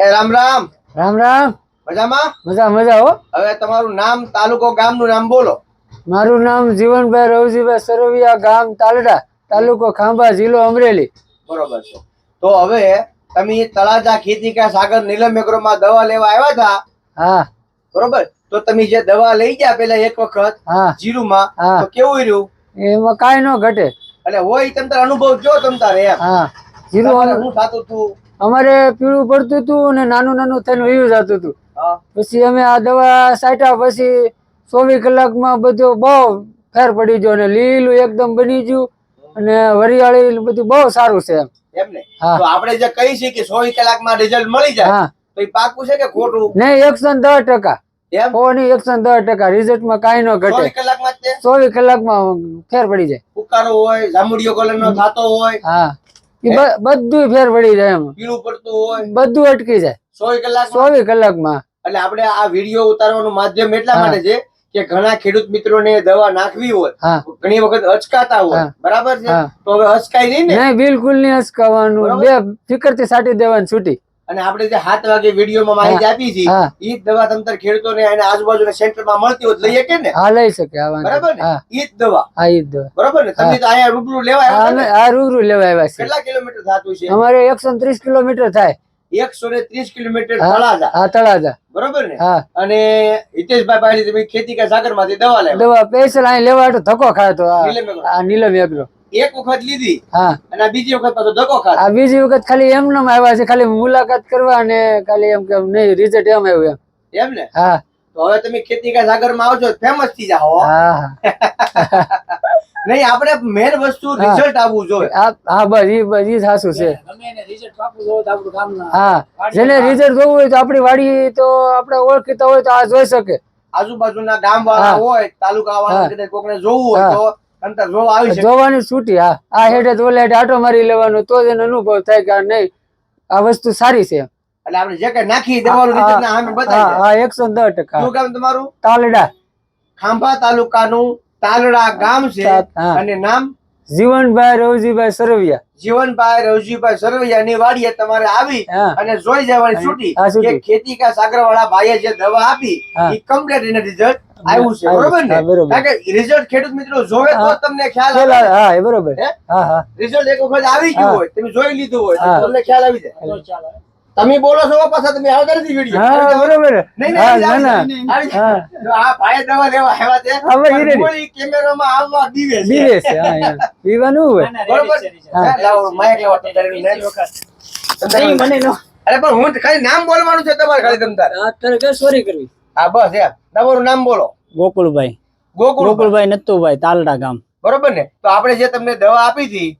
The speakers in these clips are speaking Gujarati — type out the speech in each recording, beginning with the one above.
એ રામ રામ. રામ રામ. મજામાં? મજા મજા હો. હવે તમારું નામ તાલુકો ગામનું નામ બોલો. મારું નામ જીવનભાઈ રવજીભાઈ સરવિયા ગામ તાલડા તાલુકો ખાંભા જિલ્લો અમરેલી. બરોબર છે. તો હવે તમે તળાજા ખેતી કા સાગર નીલમ એગ્રોમાં દવા લેવા આવ્યા હતા? હા. બરોબર? તો તમે જે દવા લઈ ગયા પેલા એક વખત હા. જીરુમાં હા. તો કેવું રહ્યું? એમાં કાંઈ ન ઘટે. એટલે હોય તમ તાર અનુભવ જો તમ તારે એમ? હા. જીરું હું થતું હતું અમારે પીળું પડતું હતું અને નાનું નાનું થઈને વયું જતું હતું. પછી અમે આ દવા છાંટ્યા પછી ચોવીસ કલાકમાં બધું બહુ ફેર પડી ગયો અને લીલું એકદમ બની ગયું અને વરિયાળી બધું બહુ સારું છે એમ. તો આપણે જે કહી છીએ કે ચોવીસ કલાકમાં રિઝલ્ટ મળી જાય હા. તો એ પાકું છે કે ખોટું? નહીં એકસો દસ ટકા. એમ? એકસો દસ ટકા. રિઝલ્ટમાં કાંઈ ન ઘટે. ચોવીસ કલાકમાં ફેર પડી જાય. ઉકારો હોય જાંબુડિયો કલર નો થતો હોય હા. બધું ફેર પડી જાય એમ. પીળું પડતું હોય. બધું અટકી જાય. ચોવીસ કલાક ચોવીસ કલાકમાં. એટલે આપણે આ વીડિયો ઉતારવાનું માધ્યમ એટલા માટે છે કે ઘણા ખેડૂત મિત્રોને દવા નાખવી હોય ઘણી વખત અચકાતા હોય. બરાબર છે? તો હવે અચકાય નહીં ને? બિલકુલ નહીં અચકાવાનું. બે ફિકરથી સાટી દેવાની છૂટી. અને આપણે જે સાત વાગે વિડીયોમાં માહિતી આપી છે એ જ દવા તમતર ખેડૂતોને અને આજુબાજુના સેન્ટરમાં મળતી હોય તો લઈએ કે ને? હા લઈ શકે બરાબર ને? એ જ દવા. હા એ જ દવા. બરાબર ને? તમે તો અહીંયા રૂબરૂ લેવા આવ્યા આ રૂબરૂ લેવા આવ્યા છે કેટલા કિલોમીટર થતું છે? અમારે એકસો ત્રીસ કિલોમીટર થાય. એકસો ને ત્રીસ કિલોમીટર. તળાજા. હા તળાજા. બરોબર ને? હા. અને હિતેશભાઈ પાસે તમે ખેતી કા સાગરમાંથી દવા લેવા? દવા પૈસા અહીં લેવા ધક્કો ખાયો તો આ નીલમ એગ્રો. એક વખત લીધી હા. અને બીજી વખત પાછો ધક્કો ખાધો. આ બીજી વખત ખાલી એમને આવ્યા છે ખાલી મુલાકાત કરવા અને ખાલી એમ કે નહીં રિઝલ્ટ એમ આવ્યું એમ. એમ ને? હા. તો હવે તમે ખેતી કા સાગરમાં આવજો ફેમસ થઈ જાઓ હા. નહીં આપણે મેન વસ્તુ રિઝલ્ટ આવવું જોઈએ. આ- હા બસ ઈ બસ ઈ સાચું છે. ગમે એને રિઝલ્ટ આપવું હોય તો આપણું કામના હા. જેને રિઝલ્ટ જોવું હોય તો આપણી વાડી તો આપણે ઓળખીતા હોય તો આ જોઈ શકે. આજુબાજુના ગામ વાળા હોય તાલુકા વાળા હા. કોકને જોવું હોય તો જોવાની છૂટી હા. આ હેઠે તો ઓલે આટો મારી લેવાનો તો જ એનો અનુભવ થાય કે નહીં આ વસ્તુ સારી છે. એટલે આપણે જે કઈ નાખી દેવાનું સામે બતાવી હા એકસો દસ ટકા. શું કામ તમારું? તાલડા. ખાંભા તાલુકાનું તાલડા ગામ છે અને નામ જીવનભાઈ રવજીભાઈ સરવિયા. જીવનભાઈ રવજીભાઈ સરવૈયાની વાડીએ તમારે આવી અને જોઈ જવાની છૂટી. કે ખેતી કા સાગર વાળા ભાઈએ જે દવા આપી એ કમ્પ્લીટ એને રિઝલ્ટ આવ્યું છે. બરોબર ને? કારણ કે રિઝલ્ટ ખેડૂત મિત્રો જોવે તો તમને ખ્યાલ આવે. હા એ બરોબર. હા? હા રિઝલ્ટ એક વખત આવી ગયું હોય તમે જોઈ લીધું હોય તો તમને ખ્યાલ આવી જાય. ચાલો. તમે બોલો છો પાછા તમે આવતા નથી વીડિયો હા બરોબર નહીં, નહીં, ના ના આવી જાય, આવી હા જાય. જો આ ભાઈ દવા લેવા આવ્યા છે હવે ઈ પણ કેમેરામાં આવવા દીવે છે. બીવે છે હા એમ. પીવાનું હોય ના, ના, બરોબર? ready છે, ready છે. હા. હા, લાવો, માઇક લાવો, તમે તારી બીજી વખત. નહીં, મને નો. અરે પણ હું ખાલી નામ બોલવાનું છે તમારે ખાલી તમ તારે કે સોરી કરવી હા બસ યાર તમારું નામ બોલો ગોકુળભાઈ ગોકુળ ગોકુળભાઈ નત્તુભાઈ તાલડા ગામ બરોબર ને તો આપણે જે તમને દવા આપી હતી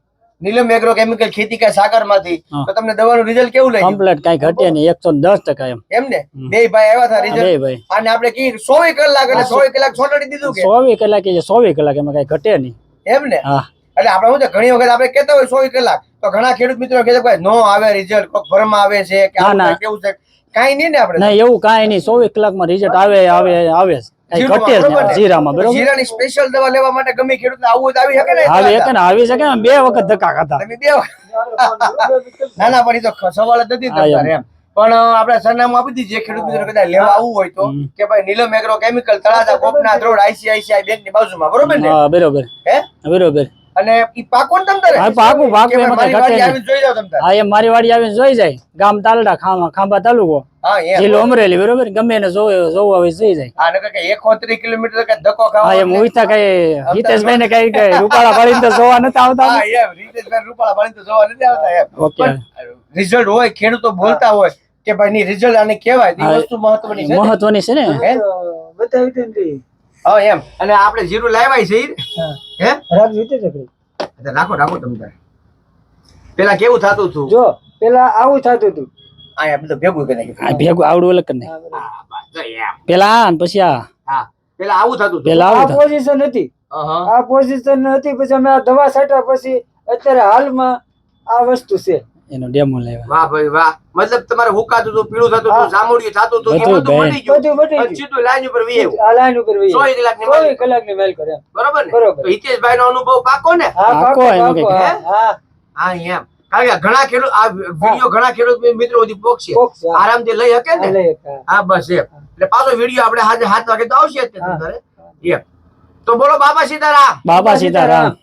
નીલમ એગ્રો કેમિકલ ખેતી કા સાગરમાંથી તો તમને દવાનું રિઝલ્ટ કેવું લાગ્યું? કમ્પ્લીટ કઈ ઘટે નહીં એકસો દસ ટકા એમ. એમ ને. બે ભાઈ આવ્યા હતા રિઝલ્ટ ભાઈ. અને આપણે કી સોવી કલાક એટલે સોવી કલાક છોટાડી દીધું કે? સોવી કલાક એ સોવી કલાક એમાં કઈ ઘટે નહીં. એમ ને? હા. એટલે આપણે શું છે ઘણી વખત આપણે કહેતા હોય સોવી કલાક તો ઘણા ખેડૂત મિત્રો કહે છે કે ભાઈ નો આવે રિઝલ્ટ કોક ભરમાં આવે છે કે. કેવું છે? કાઈ નહીં ને આપણે. ના એવું કઈ નહીં સોવી કલાકમાં રિઝલ્ટ આવે આવે આવે જ. કઈ જીરામાં, બરોબર નહીં ને? જીરામાં બરોબર? જીરાની સ્પેશિયલ દવા લેવા માટે ગમે ખેડૂત આવું આવી શકે ને? આવી શકે ને આવી શકે ને બે વખત ધક્કા ખાતા તમે બે ના ના પણ એ તો સવાલ જ નથી. તમારે એમ. પણ આપડે આપણે સરનામું આપી દીધું જે ખેડૂત મિત્રો કદાચ લેવા આવવું હોય તો કે ભાઈ નીલમ એગ્રો કેમિકલ તળાજા કોપના રોડ આઈસીઆઈસીઆઈ બેંકની બાજુમાં બરોબર ને? બરોબર. હે? બરોબર. અને ઈ પાકો ને હા, પાકું, પાકું, એમાં ભાઈ મારી વાડી ઘટે નહીં. જોઈ જાવ તમ હા એમ મારી વાડી આવીને જોઈ જાય. ગામ તાલડા ખામા ખાંભા તાલુકો. હા એ જિલ્લો અમરેલી બરોબર? ગમે એને જોવે જોવું આવે જોઈ જાય. હા નકર કે 130 કિલોમીટર કે ધક્કો હા ખાવા એમ ઉઈતા કઈ હિતેશભાઈ ને કઈ કઈ રૂપાળા પાડીને તો જોવા નતા આવતા હા એમ રીતેશભાઈ રૂપાળા પાણી તો જોવા નથી આવતા એમ. ઓકે. રિઝલ્ટ હોય ખેડૂતો બોલતા હોય કે ભાઈ ની રિઝલ્ટ આને કહેવાય એ વસ્તુ મહત્વની છે મહત્વની છે ને? હે? હા એમ. અને આપણે જીરું લાવ્યા છે? હા. હે? રાત વીતે ચકડી એટલે રાખો રાખો તમે તારે. પેલા કેવું થતું હતું જો પેલા આવું થતું હતું અહીંયા બધું ભેગું કરી નાખ્યું. આ ભેગું આવડું અલગ કરી એમ. પેલા આ ને પછી આ. હા. પેલા આવું થતું પેલા આ પોઝિશન હતી. આ પોઝિશન હતી પછી અમે આ દવા છાંટ્યા પછી અત્યારે હાલમાં આ વસ્તુ છે. એનો ડેમો લેવા વાહ ભાઈ વાહ. મતલબ તમારે હુકાતું હતું પીળું થતું હતું હા. થતું હતું એ બધું મટી ગયું. બધું મટી ગયું. સીધું લાઈન ઉપર વી આવ્યું. આ લાઈન ઉપર વહી ચોવીસ કલાકની ચોવીસ માલિક. કલાકની મેલ કરે. બરોબર ને? બરોબર. તો હિતેશભાઈ નો અનુભવ પાકો ને? હા પાકો પાકો કે- હા? હા હા. એમ. કારણ કે ઘણા ખેડૂત આ વીડિયો ઘણા ખેડૂત મિત્રો સુધી પહોંચશે આરામથી લઈ શકે ને? હા બસ એમ. એટલે પાછો વીડિયો આપણે આજે હાથ વાગે તો આવશે જ તમારે એમ. તો બોલો બાબા સીતારામ. બાબા સીતારામ.